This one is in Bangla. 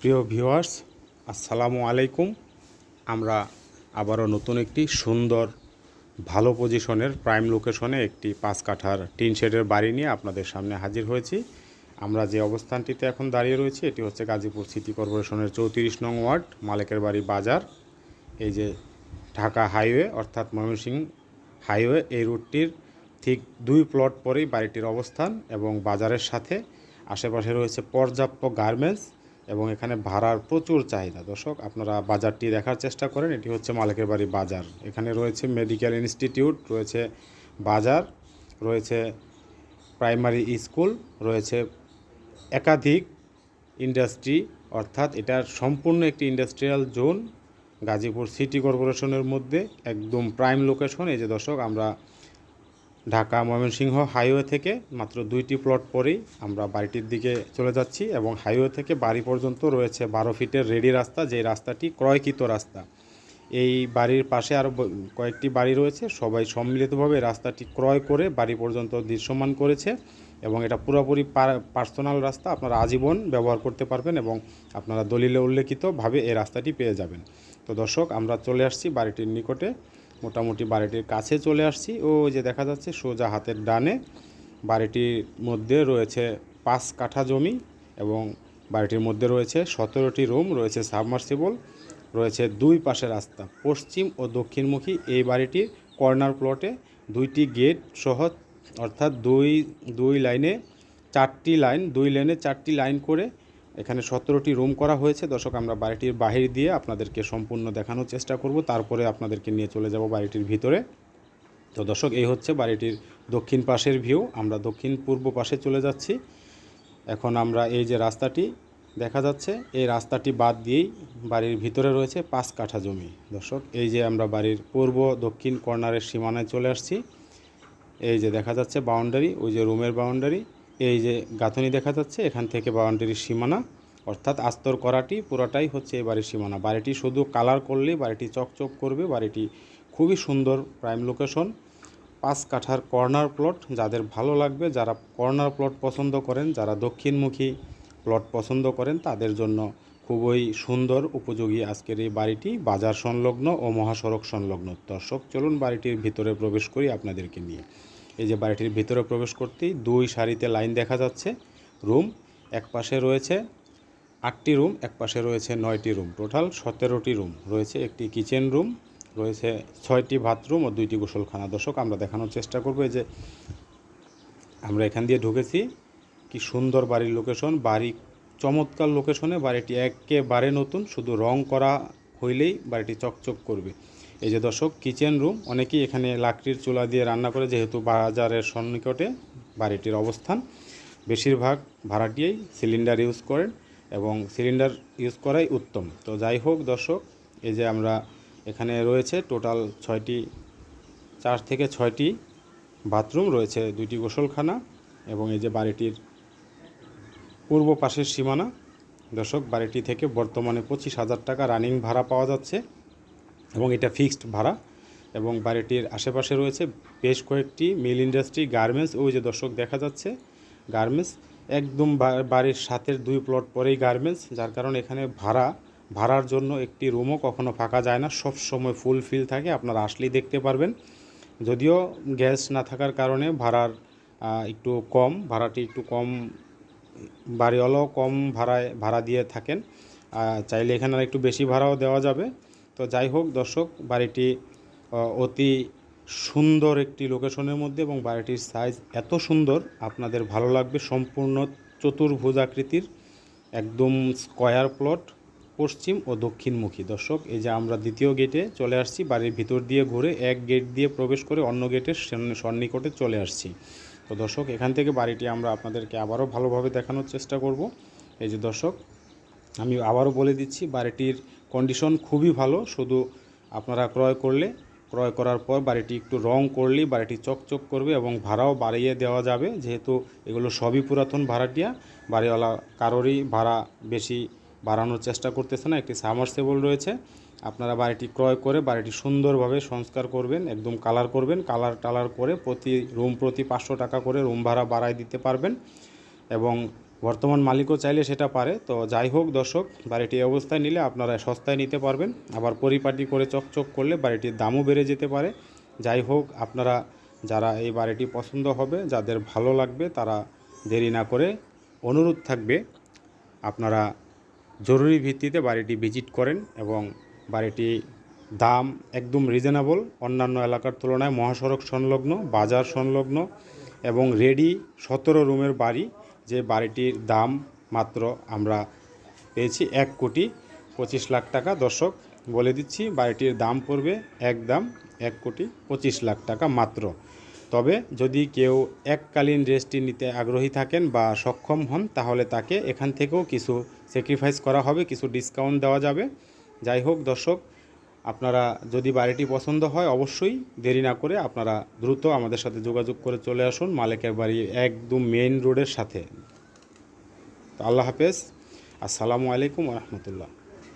প্রিয় ভিউয়ার্স, আসসালামু আলাইকুম। আমরা আবারও নতুন একটি সুন্দর, ভালো পজিশনের প্রাইম লোকেশনে একটি পাঁচ কাঠার টিন শেডের বাড়ি নিয়ে আপনাদের সামনে হাজির হয়েছি। আমরা যে অবস্থানটিতে এখন দাঁড়িয়ে রয়েছি, এটি হচ্ছে গাজীপুর সিটি কর্পোরেশনের চৌত্রিশ নং ওয়ার্ড, মালিকের বাড়ি বাজার। এই যে ঢাকা হাইওয়ে, অর্থাৎ ময়মনসিংহ হাইওয়ে, এই রুটটির ঠিক দুই প্লট পরেই বাড়িটির অবস্থান এবং বাজারের সাথে আশেপাশে রয়েছে পর্যাপ্ত গার্মেন্টস। এবং এখানে ভাড়ার প্রচুর চাহিদা। দর্শক, আপনারা বাজারটি দেখার চেষ্টা করেন। এটি হচ্ছে মালিকের বাড়ি বাজার। এখানে রয়েছে মেডিকেল ইনস্টিটিউট, রয়েছে বাজার, রয়েছে প্রাইমারি স্কুল, রয়েছে একাধিক ইন্ডাস্ট্রি, অর্থাৎ এটার সম্পূর্ণ একটি ইন্ডাস্ট্রিয়াল জোন, গাজীপুর সিটি কর্পোরেশনের মধ্যে একদম প্রাইম লোকেশন। এই যে দর্শক, আমরা ঢাকা ময়মনসিংহ হাইওয়ে থেকে মাত্র দুইটি প্লট পরেই আমরা বাড়িটির দিকে চলে যাচ্ছি এবং হাইওয়ে থেকে বাড়ি পর্যন্ত রয়েছে বারো ফিটের রেডি রাস্তা যে রাস্তাটি ক্রয়কৃত রাস্তা। এই বাড়ির পাশে আরও কয়েকটি বাড়ি রয়েছে, সবাই সম্মিলিতভাবে রাস্তাটি ক্রয় করে বাড়ি পর্যন্ত দৃশ্যমান করেছে এবং এটা পুরোপুরি পার্সোনাল রাস্তা, আপনারা আজীবন ব্যবহার করতে পারবেন এবং আপনারা দলিলে উল্লেখিতভাবে এই রাস্তাটি পেয়ে যাবেন। তো দর্শক, আমরা চলে আসছি বাড়িটির নিকটে। মোটামুটি বাড়িটির কাছে চলে আসছি। ও যে দেখা যাচ্ছে সোজা হাতের ডানে বাড়িটির মধ্যে রয়েছে পাঁচ কাঠা জমি এবং বাড়িটির মধ্যে রয়েছে সতেরোটি রুম, রয়েছে সাবমার্সিবল, রয়েছে দুই পাশে রাস্তা। পশ্চিম ও দক্ষিণমুখী এই বাড়িটির কর্নার প্লটে দুইটি গেট সহ অর্থাৎ দুই দুই লাইনে চারটি লাইন, দুই লাইনে চারটি লাইন করে এখানে সতেরোটি রুম করা হয়েছে। দর্শক, আমরা বাড়িটির বাহির দিয়ে আপনাদেরকে সম্পূর্ণ দেখানোর চেষ্টা করব। তারপরে আপনাদেরকে নিয়ে চলে যাব বাড়িটির ভিতরে। তো দর্শক, এই হচ্ছে বাড়িটির দক্ষিণ পাশের ভিউ আমরা দক্ষিণ পূর্ব পাশে চলে যাচ্ছি। এখন আমরা এই যে রাস্তাটি দেখা যাচ্ছে, এই রাস্তাটি বাদ দিয়েই বাড়ির ভিতরে রয়েছে পাঁচ কাঠা জমি। দর্শক, এই যে আমরা বাড়ির পূর্ব দক্ষিণ কর্নারের সীমানায় চলে আসছি। এই যে দেখা যাচ্ছে বাউন্ডারি ওই যে রুমের বাউন্ডারি এই যে গাঁথনি দেখা যাচ্ছে, এখান থেকে বাউন্ডারির সীমানা, অর্থাৎ আস্তর করাটি পুরোটাই হচ্ছে এই বাড়ির সীমানা। বাড়িটি শুধু কালার করলেই বাড়িটি চকচক করবে, বাড়িটি খুবই সুন্দর প্রাইম লোকেশন পাঁচ কাঠার কর্নার প্লট যাদের ভালো লাগবে, যারা কর্নার প্লট পছন্দ করেন, যারা দক্ষিণমুখী প্লট পছন্দ করেন, তাদের জন্য খুবই সুন্দর উপযোগী আজকের এই বাড়িটি, বাজার সংলগ্ন ও মহাসড়ক সংলগ্ন। দর্শক, চলুন বাড়িটির ভিতরে প্রবেশ করি আপনাদেরকে নিয়ে। এই যে বাড়িটির ভিতরে প্রবেশ করতেই দুই সারিতে লাইন দেখা যাচ্ছে। রুম এক পাশে রয়েছে আটটি রুম, এক পাশে রয়েছে নয়টি রুম। টোটাল সতেরোটি রুম রয়েছে। একটি কিচেন রুম, রয়েছে ছয়টি বাথরুম ও দুইটি গোসলখানা। দর্শক, আমরা দেখানোর চেষ্টা করব যে আমরা এখান দিয়ে ঢুকেছি। কি সুন্দর বাড়ির লোকেশন বাড়ি চমৎকার লোকেশনে বাড়িটি একেবারে নতুন, শুধু রং করা হইলেই বাড়িটি চকচক করবে। এই যে দর্শক কিচেন রুম অনেকেই এখানে লাকড়ির চুলা দিয়ে রান্না করে, যেহেতু বাজারের সন্নিকটে বাড়িটির অবস্থান। বেশিরভাগ ভাড়াটিয়েই সিলিন্ডার ইউজ করেন এবং সিলিন্ডার ইউজ করাই উত্তম। তো যাই হোক দর্শক, এই যে আমরা এখানে রয়েছে টোটাল ছয়টি, চার থেকে ছয়টি বাথরুম রয়েছে, দুইটি গোসলখানা এবং এই যে বাড়িটির পূর্ব পাশের সীমানা। দর্শক, বাড়িটি থেকে বর্তমানে পঁচিশ হাজার টাকা রানিং ভাড়া পাওয়া যাচ্ছে। এবং এটা ফিক্সড ভাড়া এবং বাড়িটির আশেপাশে রয়েছে বেশ কয়েকটি মিল ইন্ডাস্ট্রি গার্মেন্টস। ওই যে দর্শক দেখা যাচ্ছে, গার্মেন্টস একদম বাড়ির সাথের দুই প্লট পরেই গার্মেন্টস, যার কারণে এখানে ভাড়া, ভাড়ার জন্য একটি রুমও কখনো ফাঁকা যায় না। সব সময় ফুল ফিল থাকে, আপনারা আসলেই দেখতে পারবেন। যদিও গ্যাস না থাকার কারণে ভাড়ার একটু কম, ভাড়াটি একটু কম, বাড়িওয়ালাও কম ভাড়ায়, ভাড়া দিয়ে থাকেন। চাইলে এখানে আর একটু বেশি ভাড়াও দেওয়া যাবে। তো যাই হোক, দর্শক, বাড়িটি অতি সুন্দর একটি লোকেশনের মধ্যে এবং বাড়িটির সাইজ এত সুন্দর, আপনাদের ভালো লাগবে সম্পূর্ণ চতুর্ভুজ আকৃতির একদম স্কয়ার প্লট পশ্চিম ও দক্ষিণমুখী। দর্শক, এই যে আমরা দ্বিতীয় গেটে চলে আসছি, বাড়ির ভিতর দিয়ে ঘুরে এক গেট দিয়ে প্রবেশ করে অন্য গেটের সন্নিকটে চলে আসছি। তো দর্শক, এখান থেকে বাড়িটি আমরা আপনাদেরকে আবারও ভালোভাবে দেখানোর চেষ্টা করব। এই যে দর্শক, আমি আবারও বলে দিচ্ছি, বাড়িটির কন্ডিশন খুবই ভালো, শুধু আপনারা ক্রয় করলে, ক্রয় করার পর বাড়িটি একটু রং করলেই বাড়িটি চকচক করবে এবং ভাড়াও বাড়িয়ে দেওয়া যাবে। যেহেতু এগুলো সবই পুরাতন ভাড়াটিয়া, বাড়িওয়ালা কারোরই ভাড়া বেশি বাড়ানোর চেষ্টা করতেছে না, একটি সামারসেবল রয়েছে। আপনারা বাড়িটি ক্রয় করে বাড়িটি সুন্দরভাবে সংস্কার করবেন, একদম কালার করবেন কালার টালার করে প্রতি রুম প্রতি পাঁচশো টাকা করে রুম ভাড়া বাড়ায় দিতে পারবেন এবং বর্তমান মালিকও চাইলে সেটা পারে। তো যাই হোক দর্শক, বাড়িটি অবস্থায় নিলে আপনারা সস্তায় নিতে পারবেন। আবার পরিপাটি করে চকচক করলে বাড়িটির দামও বেড়ে যেতে পারে। যাই হোক, আপনারা যারা এই বাড়িটি পছন্দ হবে, যাদের ভালো লাগবে, তারা দেরি না করে অনুরোধ থাকবে, আপনারা জরুরি ভিত্তিতে বাড়িটি ভিজিট করেন এবং বাড়িটি দাম একদম রিজনেবল অন্যান্য এলাকার তুলনায় মহাসড়ক সংলগ্ন, বাজার সংলগ্ন এবং রেডি সতেরো রুমের বাড়ি। যে বাড়িটির দাম মাত্র আমরা পেয়েছি এক কোটি পঁচিশ লাখ টাকা। দর্শক, বলে দিচ্ছি, বাড়িটির দাম পড়বে একদম এক কোটি পঁচিশ লাখ টাকা মাত্র। তবে যদি কেউ এককালীন রেস্টটি নিতে আগ্রহী থাকেন বা সক্ষম হন, তাহলে তাকে এখান থেকেও কিছু স্যাক্রিফাইস করা হবে, কিছু ডিসকাউন্ট দেওয়া যাবে। যাই হোক, দর্শক আপনারা যদি বাড়িটি পছন্দ হয়, অবশ্যই দেরি না করে আপনারা দ্রুত আমাদের সাথে যোগাযোগ করে চলে আসুন মালিকের বাড়ি একদম মেইন রোডের সাথে। তো আল্লাহ হাফেজ। আসসালামু আলাইকুম রহমতুল্লাহ।